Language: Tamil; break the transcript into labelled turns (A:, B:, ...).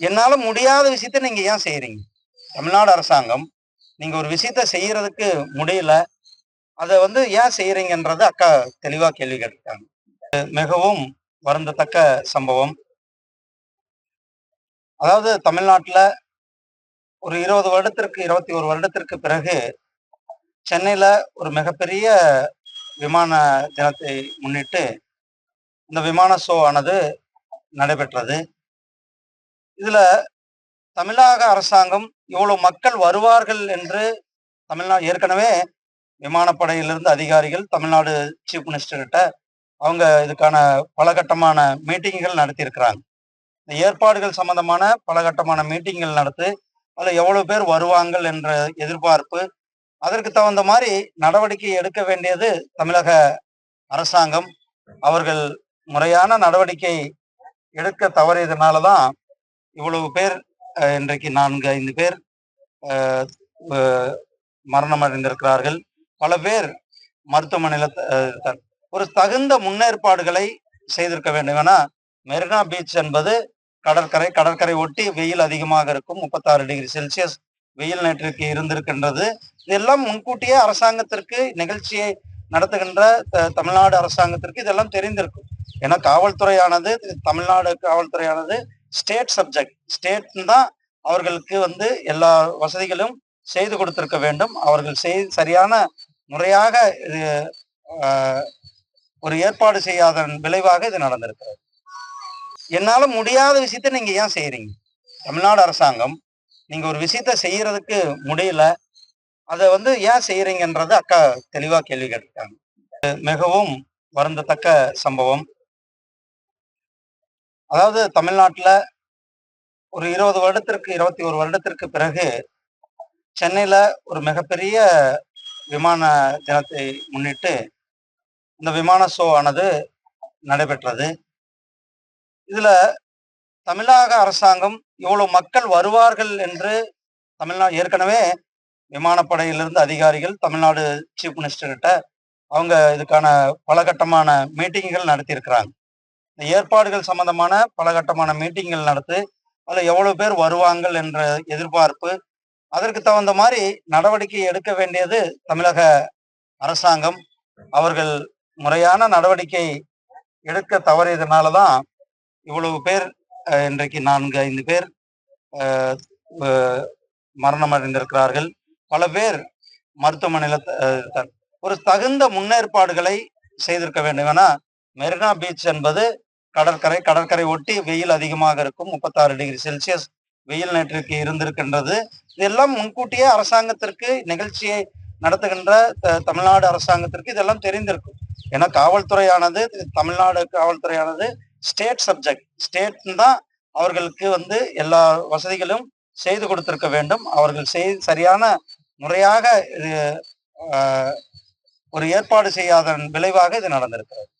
A: என்னால முடியாத விஷயத்த நீங்க ஏன் செய்யறீங்க தமிழ்நாடு அரசாங்கம் நீங்க ஒரு விஷயத்த செய்யறதுக்கு முடியல. அதை வந்து ஏன் செய்யறீங்கன்றது அக்கா தெளிவா கேள்வி கேட்டாங்க மிகவும் வருந்தத்தக்க சம்பவம். அதாவது தமிழ்நாட்டில் ஒரு இருபது வருடத்திற்கு இருபத்தி ஒரு வருடத்திற்கு பிறகு சென்னையில் ஒரு மிகப்பெரிய விமான தினத்தை முன்னிட்டு இந்த விமான ஷோ ஆனது நடைபெற்றது. இதுல தமிழக அரசாங்கம் இவ்வளவு மக்கள் வருவார்கள் என்று தமிழ்நாடு ஏற்கனவே விமானப்படையிலிருந்து அதிகாரிகள் தமிழ்நாடு சீஃப் மினிஸ்டர் கிட்ட அவங்க இதுக்கான பலகட்டமான மீட்டிங்குகள் நடத்தியிருக்கிறாங்க. இந்த ஏற்பாடுகள் சம்பந்தமான பலகட்டமான மீட்டிங்குகள் நடத்தி அதில் எவ்வளவு பேர் வருவாங்கள் என்ற எதிர்பார்ப்பு அதற்கு தகுந்த மாதிரி நடவடிக்கை எடுக்க வேண்டியது தமிழக அரசாங்கம். அவர்கள் முறையான நடவடிக்கை எடுக்க தவறியதுனால தான் இவ்வளவு பேர் இன்றைக்கு நான்கு ஐந்து பேர் மரணம் அடைந்திருக்கிறார்கள். பல பேர் மருத்துவமனையில் த- ஒரு தகுந்த முன்னேற்பாடுகளை செய்திருக்க வேண்டும். ஏன்னா மெரினா பீச் என்பது கடற்கரை கடற்கரை ஒட்டி வெயில் அதிகமாக இருக்கும். முப்பத்தாறு டிகிரி செல்சியஸ் வெயில் நேற்றுக்கு இருந்திருக்கின்றது. இதெல்லாம் முன்கூட்டியே அரசாங்கத்திற்கு நிகழ்ச்சியை நடத்துகின்ற த- தமிழ்நாடு அரசாங்கத்திற்கு இதெல்லாம் தெரிந்திருக்கும். ஏன்னா காவல்துறையானது தமிழ்நாடு காவல்துறையானது ஸ்டேட் சப்ஜெக்ட். ஸ்டேட்னு தான் அவர்களுக்கு வந்து எல்லா வசதிகளும் செய்து கொடுத்திருக்க வேண்டும். அவர்கள் செய் சரியான முறையாக இது ஒரு ஏற்பாடு செய்யாத விளைவாக இது நடந்திருக்கிறது. என்னால முடியாத விஷயத்த நீங்க ஏன் செய்யறீங்க தமிழ்நாடு அரசாங்கம் நீங்க ஒரு விஷயத்த செய்யறதுக்கு முடியல. அதை வந்து ஏன் செய்யறீங்கன்றது அக்கா தெளிவா கேள்வி கேட்டிருக்காங்க. மிகவும் வருந்தத்தக்க சம்பவம். அதாவது தமிழ்நாட்டில் ஒரு இருபது வருடத்திற்கு இருபத்தி ஒரு வருடத்திற்கு பிறகு சென்னையில் ஒரு மிகப்பெரிய விமான தினத்தை முன்னிட்டு இந்த விமான ஷோ ஆனது நடைபெற்றது. இதில் தமிழக அரசாங்கம் இவ்வளவு மக்கள் வருவார்கள் என்று தமிழ்நாடு ஏற்கனவே விமானப்படையிலிருந்து அதிகாரிகள் தமிழ்நாடு சீஃப் மினிஸ்டர்கிட்ட அவங்க இதுக்கான பலகட்டமான மீட்டிங்குகள் நடத்தியிருக்கிறாங்க. இந்த ஏற்பாடுகள் சம்பந்தமான பலகட்டமான மீட்டிங்கள் நடத்து நடத்தி அதில் எவ்வளவு பேர் வருவாங்கள் என்ற எதிர்பார்ப்பு அதற்கு தகுந்த மாதிரி நடவடிக்கை எடுக்க வேண்டியது தமிழக அரசாங்கம். அவர்கள் முறையான நடவடிக்கை எடுக்க தவறியதுனால தான் இவ்வளவு பேர் இன்றைக்கு நான்கு ஐந்து பேர் மரணம் அடைந்திருக்கிறார்கள் பல பேர் மருத்துவமனையில் ஒரு தகுந்த முன்னேற்பாடுகளை செய்திருக்க வேண்டும். ஏன்னா மெரினா பீச் என்பது கடற்கரை கடற்கரை ஒட்டி வெயில் அதிகமாக இருக்கும். முப்பத்தாறு டிகிரி செல்சியஸ் வெயில் நேற்றுக்கு இருந்திருக்கின்றது. இதெல்லாம் முன்கூட்டியே அரசாங்கத்திற்கு நிகழ்ச்சியை நடத்துகின்ற த- தமிழ்நாடு அரசாங்கத்திற்கு இதெல்லாம் தெரிந்திருக்கும். ஏன்னா காவல்துறையானது தமிழ்நாடு காவல்துறையானது ஸ்டேட் சப்ஜெக்ட். ஸ்டேட் தான் அவர்களுக்கு வந்து எல்லா வசதிகளும் செய்து கொடுத்திருக்க வேண்டும். அவர்கள் செய் சரியான முறையாக இது ஒரு ஏற்பாடு செய்யாத விளைவாக இது நடந்திருக்கிறது.